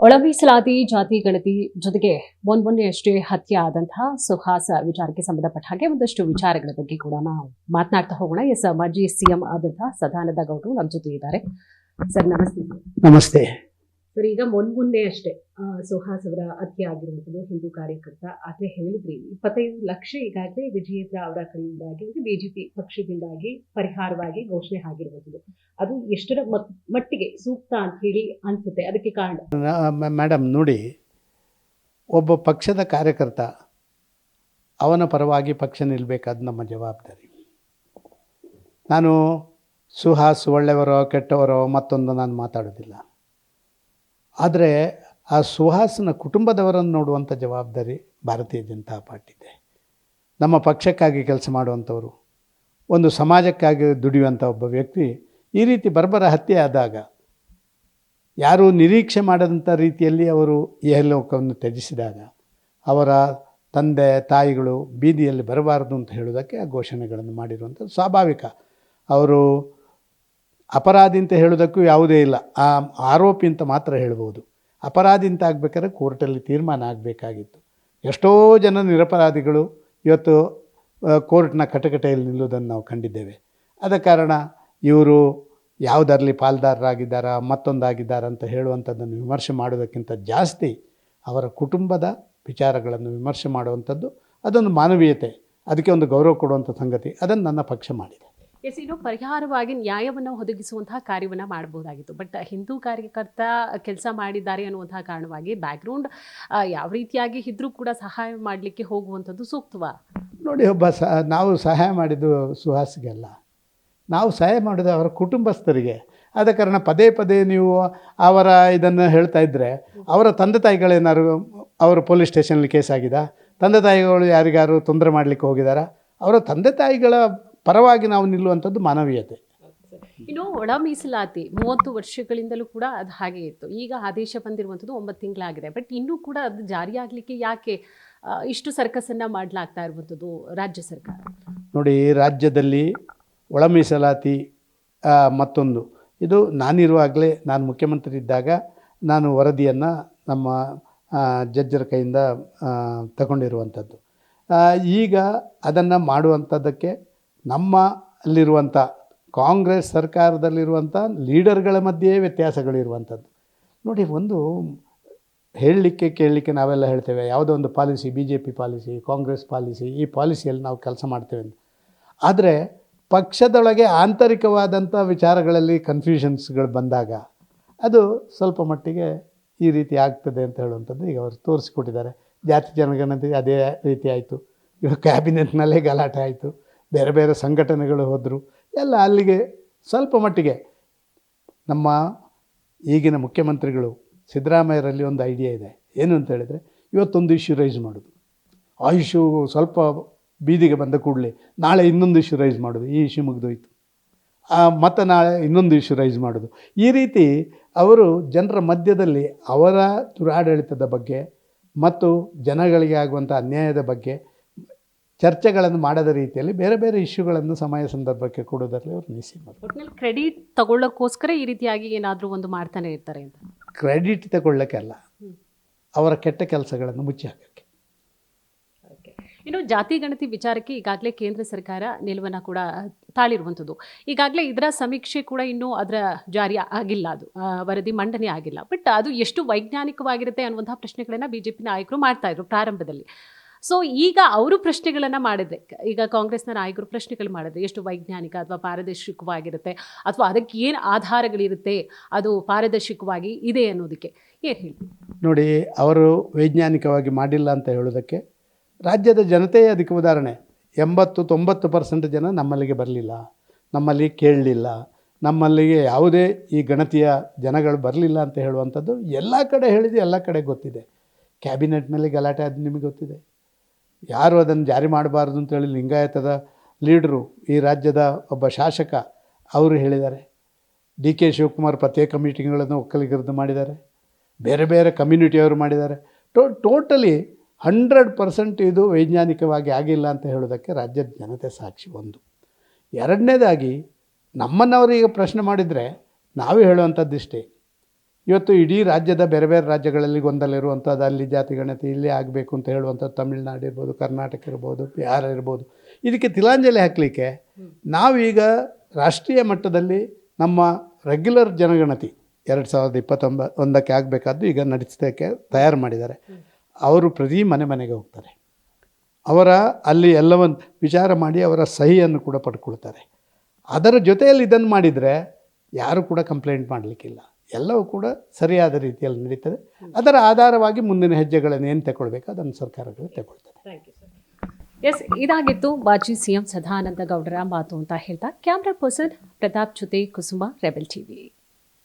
ಒಳ ಮೀಸಲಾತಿ ಜಾತಿ ಗಣತಿ ಜೊತೆಗೆ ಮೊನ್ ಮೊನ್ನೆಯಷ್ಟೇ ಹತ್ಯೆ ಆದಂತಹ ಸುಹಾಸ ವಿಚಾರಕ್ಕೆ ಸಂಬಂಧಪಟ್ಟ ಹಾಗೆ ಒಂದಷ್ಟು ವಿಚಾರಗಳ ಬಗ್ಗೆ ಕೂಡ ನಾವು ಮಾತನಾಡ್ತಾ ಹೋಗೋಣ. ಎಸ್, ಮಾಜಿ ಸಿಎಂ ಆದಂತಹ ಸದಾನಂದ ಗೌಡರು ನಮ್ಮ ಜೊತೆ ಇದ್ದಾರೆ. ಸರ್, ನಮಸ್ತೆ. ನಮಸ್ತೆ. ಸರ್, ಈಗ ಮೊನ್ ಮೊನ್ನೆ ಅಷ್ಟೇ ಸುಹಾಸ್ ಅವರ ಹತ್ಯೆ ಆಗಿರುವಂಥದ್ದು ಹಿಂದೂ ಕಾರ್ಯಕರ್ತ. ಆದರೆ ಹೇಳಿದ್ರಿ, ಇಪ್ಪತ್ತೈದು ಲಕ್ಷ ಈಗಾಗಲೇ ವಿಜಯೇಂದ್ರ ಅವರ ಕಡೆಯಿಂದಾಗಿ ಬಿಜೆಪಿ ಪಕ್ಷದಿಂದಾಗಿ ಪರಿಹಾರವಾಗಿ ಘೋಷಣೆ ಆಗಿರುವಂಥದ್ದು. ಅದು ಎಷ್ಟರ ಮಟ್ಟಿಗೆ ಸೂಕ್ತ ಅಂತ ಹೇಳಿ ಅನಿಸುತ್ತೆ, ಅದಕ್ಕೆ ಕಾರಣ? ಮೇಡಮ್, ನೋಡಿ, ಒಬ್ಬ ಪಕ್ಷದ ಕಾರ್ಯಕರ್ತ, ಅವನ ಪರವಾಗಿ ಪಕ್ಷ ನಿಲ್ಲಬೇಕಾದ ನಮ್ಮ ಜವಾಬ್ದಾರಿ. ನಾನು ಸುಹಾಸ್ ಒಳ್ಳೆಯವರೋ ಕೆಟ್ಟವರೋ ಮತ್ತೊಂದು ನಾನು ಮಾತಾಡೋದಿಲ್ಲ. ಆದರೆ ಆ ಸುಹಾಸನ ಕುಟುಂಬದವರನ್ನು ನೋಡುವಂಥ ಜವಾಬ್ದಾರಿ ಭಾರತೀಯ ಜನತಾ ಪಾರ್ಟಿದೆ. ನಮ್ಮ ಪಕ್ಷಕ್ಕಾಗಿ ಕೆಲಸ ಮಾಡುವಂಥವರು, ಒಂದು ಸಮಾಜಕ್ಕಾಗಿ ದುಡಿಯುವಂಥ ಒಬ್ಬ ವ್ಯಕ್ತಿ ಈ ರೀತಿ ಬರ್ಬರ ಹತ್ಯೆ ಆದಾಗ ಯಾರೂ ನಿರೀಕ್ಷೆ ಮಾಡದಂಥ ರೀತಿಯಲ್ಲಿ ಅವರು ಏಹಲೋಕವನ್ನು ತ್ಯಜಿಸಿದಾಗ ಅವರ ತಂದೆ, ತಾಯಿಗಳು ಬೀದಿಯಲ್ಲಿ ಬರಬಾರದು ಅಂತ ಹೇಳೋದಕ್ಕೆ ಆ ಘೋಷಣೆಗಳನ್ನು ಮಾಡಿರುವಂಥದ್ದು ಸ್ವಾಭಾವಿಕ. ಅವರು ಅಪರಾಧಿ ಅಂತ ಹೇಳೋದಕ್ಕೂ ಯಾವುದೇ ಇಲ್ಲ. ಆ ಆರೋಪಿ ಅಂತ ಮಾತ್ರ ಹೇಳ್ಬೋದು. ಅಪರಾಧಿ ಅಂತ ಆಗಬೇಕಾದ್ರೆ ಕೋರ್ಟಲ್ಲಿ ತೀರ್ಮಾನ ಆಗಬೇಕಾಗಿತ್ತು. ಎಷ್ಟೋ ಜನ ನಿರಪರಾಧಿಗಳು ಇವತ್ತು ಕೋರ್ಟ್ನ ಕಟಕಟೆಯಲ್ಲಿ ನಿಲ್ಲುವುದನ್ನು ನಾವು ಕಂಡಿದ್ದೇವೆ. ಆದ ಕಾರಣ ಇವರು ಯಾವುದರಲ್ಲಿ ಪಾಲ್ದಾರರಾಗಿದ್ದಾರಾ, ಮತ್ತೊಂದಾಗಿದ್ದಾರಾ ಅಂತ ಹೇಳುವಂಥದ್ದನ್ನು ವಿಮರ್ಶೆ ಮಾಡೋದಕ್ಕಿಂತ ಜಾಸ್ತಿ ಅವರ ಕುಟುಂಬದ ವಿಚಾರಗಳನ್ನು ವಿಮರ್ಶೆ ಮಾಡುವಂಥದ್ದು ಅದೊಂದು ಮಾನವೀಯತೆ. ಅದಕ್ಕೆ ಒಂದು ಗೌರವ ಕೊಡುವಂಥ ಸಂಗತಿ. ಅದನ್ನು ನನ್ನ ಪಕ್ಷ ಮಾಡಿದೆ. ಎಸ್, ಇನ್ನು ಪರಿಹಾರವಾಗಿ ನ್ಯಾಯವನ್ನು ಒದಗಿಸುವಂತಹ ಕಾರ್ಯವನ್ನು ಮಾಡಬಹುದಾಗಿತ್ತು. ಬಟ್ ಹಿಂದೂ ಕಾರ್ಯಕರ್ತ ಕೆಲಸ ಮಾಡಿದ್ದಾರೆ ಅನ್ನುವಂತಹ ಕಾರಣವಾಗಿ ಬ್ಯಾಕ್ಗ್ರೌಂಡ್ ಯಾವ ರೀತಿಯಾಗಿ ಇದ್ರೂ ಕೂಡ ಸಹಾಯ ಮಾಡಲಿಕ್ಕೆ ಹೋಗುವಂಥದ್ದು ಸೂಕ್ತವ? ನೋಡಿ, ಒಬ್ಬ ಸ, ನಾವು ಸಹಾಯ ಮಾಡಿದ್ದು ಸುಹಾಸಿಗೆಲ್ಲ. ನಾವು ಸಹಾಯ ಮಾಡೋದು ಅವರ ಕುಟುಂಬಸ್ಥರಿಗೆ. ಆದ ಕಾರಣ ಪದೇ ಪದೇ ನೀವು ಅವರ ಇದನ್ನು ಹೇಳ್ತಾ ಇದ್ದರೆ ಅವರ ತಂದೆ ತಾಯಿಗಳೇನಾದ್ರು ಅವರು ಪೊಲೀಸ್ ಸ್ಟೇಷನಲ್ಲಿ ಕೇಸ್ ಆಗಿದ? ತಂದೆ ತಾಯಿಗಳು ಯಾರಿಗಾರು ತೊಂದರೆ ಮಾಡಲಿಕ್ಕೆ ಹೋಗಿದ್ದಾರಾ ಅವರ ತಂದೆ ತಾಯಿಗಳ ಪರವಾಗಿ ನಾವು ನಿಲ್ಲುವಂಥದ್ದು ಮಾನವೀಯತೆ. ಇನ್ನು ಒಳ ಮೀಸಲಾತಿ ಮೂವತ್ತು ವರ್ಷಗಳಿಂದಲೂ ಕೂಡ ಅದು ಹಾಗೆ ಇತ್ತು. ಈಗ ಆದೇಶ ಬಂದಿರುವಂಥದ್ದು ಒಂಬತ್ತು ತಿಂಗಳಾಗಿದೆ. ಬಟ್ ಇನ್ನೂ ಕೂಡ ಅದು ಜಾರಿಯಾಗಲಿಕ್ಕೆ ಯಾಕೆ ಇಷ್ಟು ಸರ್ಕಸನ್ನು ಮಾಡಲಾಗ್ತಾ ಇರುವಂಥದ್ದು ರಾಜ್ಯ ಸರ್ಕಾರ? ನೋಡಿ ರಾಜ್ಯದಲ್ಲಿ ಒಳ ಮೀಸಲಾತಿ ಮತ್ತೊಂದು. ಇದು ನಾನಿರುವಾಗಲೇ ನಾನು ಮುಖ್ಯಮಂತ್ರಿ ಇದ್ದಾಗ ನಾನು ವರದಿಯನ್ನು ನಮ್ಮ ಜಜ್ಜರ ಜಡ್ಜರ ಕೈಯಿಂದ ತಗೊಂಡಿರುವಂಥದ್ದು. ಈಗ ಅದನ್ನು ಮಾಡುವಂಥದ್ದಕ್ಕೆ ನಮ್ಮ ಅಲ್ಲಿರುವಂಥ ಕಾಂಗ್ರೆಸ್ ಸರ್ಕಾರದಲ್ಲಿರುವಂಥ ಲೀಡರ್ಗಳ ಮಧ್ಯೆ ವ್ಯತ್ಯಾಸಗಳಿರುವಂಥದ್ದು. ನೋಡಿ, ಒಂದು ಹೇಳಲಿಕ್ಕೆ ಕೇಳಲಿಕ್ಕೆ ನಾವೆಲ್ಲ ಹೇಳ್ತೇವೆ, ಯಾವುದೋ ಒಂದು policy B J P policy, Congress policy, ಈ ಪಾಲಿಸಿಯಲ್ಲಿ ನಾವು ಕೆಲಸ ಮಾಡ್ತೇವೆ ಅಂತ. ಆದರೆ ಪಕ್ಷದೊಳಗೆ ಆಂತರಿಕವಾದಂಥ ವಿಚಾರಗಳಲ್ಲಿ ಕನ್ಫ್ಯೂಷನ್ಸ್ಗಳು ಬಂದಾಗ ಅದು ಸ್ವಲ್ಪ ಮಟ್ಟಿಗೆ ಈ ರೀತಿ ಆಗ್ತದೆ ಅಂತ ಹೇಳುವಂಥದ್ದು ಈಗ ಅವರು ತೋರಿಸಿಕೊಟ್ಟಿದ್ದಾರೆ. ಜಾತಿ ಜನಗಣತಿ ಅದೇ ರೀತಿ ಆಯಿತು. ಇವಾಗ ಕ್ಯಾಬಿನೆಟ್ನಲ್ಲೇ ಗಲಾಟೆ ಆಯಿತು. ಬೇರೆ ಬೇರೆ ಸಂಘಟನೆಗಳು ಹೋದರು, ಎಲ್ಲ ಅಲ್ಲಿಗೆ ಸ್ವಲ್ಪ ಮಟ್ಟಿಗೆ ನಮ್ಮ ಈಗಿನ ಮುಖ್ಯಮಂತ್ರಿಗಳು ಸಿದ್ದರಾಮಯ್ಯರಲ್ಲಿ ಒಂದು ಐಡಿಯಾ ಇದೆ. ಏನು ಅಂತ ಹೇಳಿದರೆ, ಇವತ್ತೊಂದು ಇಶ್ಯೂ ರೈಸ್ ಮಾಡೋದು. ಆ ಇಶ್ಯೂ ಸ್ವಲ್ಪ ಬೀದಿಗೆ ಬಂದ ಕೂಡಲೇ ನಾಳೆ ಇನ್ನೊಂದು ಇಶ್ಯೂ ರೈಸ್ ಮಾಡೋದು. ಈ ಇಶ್ಯೂ ಮುಗಿದೋಯ್ತು. ಮತ್ತು ನಾಳೆ ಇನ್ನೊಂದು ಇಶ್ಯೂ ರೈಸ್ ಮಾಡೋದು. ಈ ರೀತಿ ಅವರು ಜನರ ಮಧ್ಯದಲ್ಲಿ ಅವರ ದುರಾಡಳಿತದ ಬಗ್ಗೆ ಮತ್ತು ಜನಗಳಿಗೆ ಆಗುವಂಥ ಅನ್ಯಾಯದ ಬಗ್ಗೆ ಚರ್ಚೆಗಳನ್ನು ಮಾಡದ ರೀತಿಯಲ್ಲಿ ಬೇರೆ ಬೇರೆ ಇಶ್ಯೂಗಳನ್ನು ಸಮಯ ಸಂದರ್ಭಕ್ಕೆ ಕೊಡೋದರಲ್ಲಿ ಅವರು ನಿಸಿ ಒಟ್ಟಿನಲ್ಲಿ ಕ್ರೆಡಿಟ್ ತಗೊಳ್ಳೋಕ್ಕೋಸ್ಕರ ಈ ರೀತಿಯಾಗಿ ಏನಾದರೂ ಒಂದು ಮಾಡ್ತಾನೆ ಇರ್ತಾರೆ ಅಂತ. ಕ್ರೆಡಿಟ್ ತಗೊಳ್ಳೋಕ್ಕೆ ಅಲ್ಲ ಅವರ ಕೆಟ್ಟ ಕೆಲಸಗಳನ್ನು ಮುಚ್ಚಿ ಹಾಕೋಕ್ಕೆ ಇನ್ನು ಜಾತಿ ಗಣತಿ ವಿಚಾರಕ್ಕೆ ಈಗಾಗಲೇ ಕೇಂದ್ರ ಸರ್ಕಾರ ನಿಲುವನ್ನ ಕೂಡ ತಾಳಿರುವಂಥದ್ದು. ಈಗಾಗಲೇ ಇದರ ಸಮೀಕ್ಷೆ ಕೂಡ ಇನ್ನೂ ಅದರ ಜಾರಿ ಆಗಿಲ್ಲ ಅದು ವರದಿ ಮಂಡನೆ ಆಗಿಲ್ಲ. ಬಟ್ ಅದು ಎಷ್ಟು ವೈಜ್ಞಾನಿಕವಾಗಿರುತ್ತೆ ಅನ್ನುವಂತಹ ಜೆ ಪಿ ನಾಯಕರು ಮಾಡ್ತಾ ಇದ್ರು ಪ್ರಾರಂಭದಲ್ಲಿ. ಸೊ ಈಗ ಅವರು ಪ್ರಶ್ನೆಗಳನ್ನು ಮಾಡಿದ್ರೆ, ಈಗ ಕಾಂಗ್ರೆಸ್ನ ನಾಯಕರು ಪ್ರಶ್ನೆಗಳು ಮಾಡಿದ್ರೆ, ಎಷ್ಟು ವೈಜ್ಞಾನಿಕ ಅಥವಾ ಪಾರದರ್ಶಕವಾಗಿರುತ್ತೆ, ಅಥವಾ ಅದಕ್ಕೆ ಏನು ಆಧಾರಗಳಿರುತ್ತೆ, ಅದು ಪಾರದರ್ಶಕವಾಗಿ ಇದೆ ಅನ್ನೋದಕ್ಕೆ ಏನು ಹೇಳಿ? ನೋಡಿ, ಅವರು ವೈಜ್ಞಾನಿಕವಾಗಿ ಮಾಡಿಲ್ಲ ಅಂತ ಹೇಳೋದಕ್ಕೆ ರಾಜ್ಯದ ಜನತೆಯೇ ಅದಕ್ಕೆ ಉದಾಹರಣೆ. ಎಂಬತ್ತು, ತೊಂಬತ್ತು ಪರ್ಸೆಂಟ್ ಜನ ನಮ್ಮಲ್ಲಿಗೆ ಬರಲಿಲ್ಲ, ನಮ್ಮಲ್ಲಿ ಕೇಳಲಿಲ್ಲ, ನಮ್ಮಲ್ಲಿಗೆ ಯಾವುದೇ ಈ ಗಣತಿಯ ಜನಗಳು ಬರಲಿಲ್ಲ ಅಂತ ಹೇಳುವಂಥದ್ದು ಎಲ್ಲ ಕಡೆ ಹೇಳಿದ್ದು ಎಲ್ಲ ಕಡೆ ಗೊತ್ತಿದೆ. ಕ್ಯಾಬಿನೆಟ್ನಲ್ಲಿ ಗಲಾಟೆ ಅದು ನಿಮಗೆ ಗೊತ್ತಿದೆ. ಯಾರು ಅದನ್ನು ಜಾರಿ ಮಾಡಬಾರ್ದು ಅಂತೇಳಿ ಲಿಂಗಾಯತದ ಲೀಡ್ರು ಈ ರಾಜ್ಯದ ಒಬ್ಬ ಶಾಸಕ ಅವರು ಹೇಳಿದ್ದಾರೆ. ಡಿ ಕೆ ಶಿವಕುಮಾರ್ ಪ್ರತ್ಯೇಕ ಮೀಟಿಂಗ್ಗಳನ್ನು ಒಕ್ಕಲಿಗರದ್ದು ಮಾಡಿದ್ದಾರೆ. ಬೇರೆ ಬೇರೆ ಕಮ್ಯುನಿಟಿಯವರು ಮಾಡಿದ್ದಾರೆ. ಟೋ ಟೋಟಲಿ ಹಂಡ್ರೆಡ್ ಪರ್ಸೆಂಟ್ ಇದು ವೈಜ್ಞಾನಿಕವಾಗಿ ಆಗಿಲ್ಲ ಅಂತ ಹೇಳೋದಕ್ಕೆ ರಾಜ್ಯದ ಜನತೆ ಸಾಕ್ಷಿ ಒಂದು. ಎರಡನೇದಾಗಿ ನಮ್ಮನ್ನವರು ಈಗ ಪ್ರಶ್ನೆ ಮಾಡಿದರೆ ನಾವೇ ಹೇಳುವಂಥದ್ದಿಷ್ಟೇ. ಇವತ್ತು ಇಡೀ ರಾಜ್ಯದ ಬೇರೆ ಬೇರೆ ರಾಜ್ಯಗಳಲ್ಲಿ ಗೊಂದಲ ಇರುವಂಥದ್ದು, ಅಲ್ಲಿ ಜಾತಿ ಗಣತಿ ಇಲ್ಲಿ ಆಗಬೇಕು ಅಂತ ಹೇಳುವಂಥದ್ದು, ತಮಿಳ್ನಾಡು ಇರ್ಬೋದು, ಕರ್ನಾಟಕ ಇರ್ಬೋದು, ಬಿಹಾರ ಇರ್ಬೋದು. ಇದಕ್ಕೆ ತಿಲಾಂಜಲಿ ಹಾಕಲಿಕ್ಕೆ ನಾವೀಗ ರಾಷ್ಟ್ರೀಯ ಮಟ್ಟದಲ್ಲಿ ನಮ್ಮ ರೆಗ್ಯುಲರ್ ಜನಗಣತಿ ಎರಡು ಸಾವಿರದ ಇಪ್ಪತ್ತೊಂಬ ಒಂದಕ್ಕೆ ಆಗಬೇಕಾದ್ದು ಈಗ ನಡೆಸೋಕ್ಕೆ ತಯಾರು ಮಾಡಿದ್ದಾರೆ. ಅವರು ಪ್ರತಿ ಮನೆ ಮನೆಗೆ ಹೋಗ್ತಾರೆ. ಅವರ ಅಲ್ಲಿ ಎಲ್ಲವನ್ನು ವಿಚಾರ ಮಾಡಿ ಅವರ ಸಹಿಯನ್ನು ಕೂಡ ಪಡ್ಕೊಳ್ತಾರೆ. ಅದರ ಜೊತೆಯಲ್ಲಿ ಇದನ್ನು ಮಾಡಿದರೆ ಯಾರು ಕೂಡ ಕಂಪ್ಲೇಂಟ್ ಮಾಡಲಿಕ್ಕಿಲ್ಲ. ಎಲ್ಲವೂ ಕೂಡ ಸರಿಯಾದ ರೀತಿಯಲ್ಲಿ ನಡೀತದೆ. ಅದರ ಆಧಾರವಾಗಿ ಮುಂದಿನ ಹೆಜ್ಜೆಗಳನ್ನು ಏನು ತಗೊಳ್ಬೇಕು ಅದನ್ನು ಸರ್ಕಾರಗಳು ತಗೊಳ್ತದೆ. ಎಸ್ ಇದಾಗಿತ್ತು ಮಾಜಿ ಸಿಎಂ ಸದಾನಂದ ಗೌಡರ ಮಾತು ಅಂತ ಹೇಳ್ತಾ ಕ್ಯಾಮ್ರಾ ಪರ್ಸನ್ ಪ್ರತಾಪ್ ಜೊತೆ ಕುಸುಮ ರೆಬೆಲ್ ಟಿವಿ